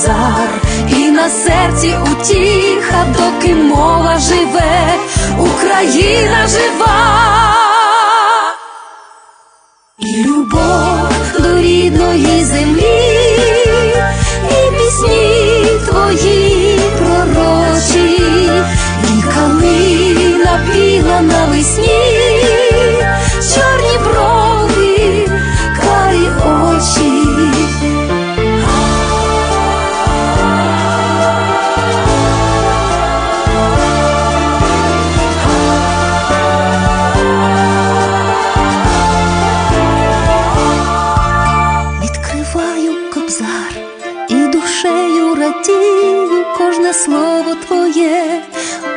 Відкриваю і на серці утіха, доки мова живе, Україна жива. Слово твоє,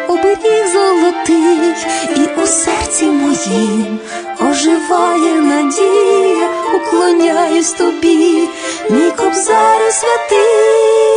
оберіг золотий, і у серці моїм оживає надія, уклоняюсь тобі, мій кобзарю святий.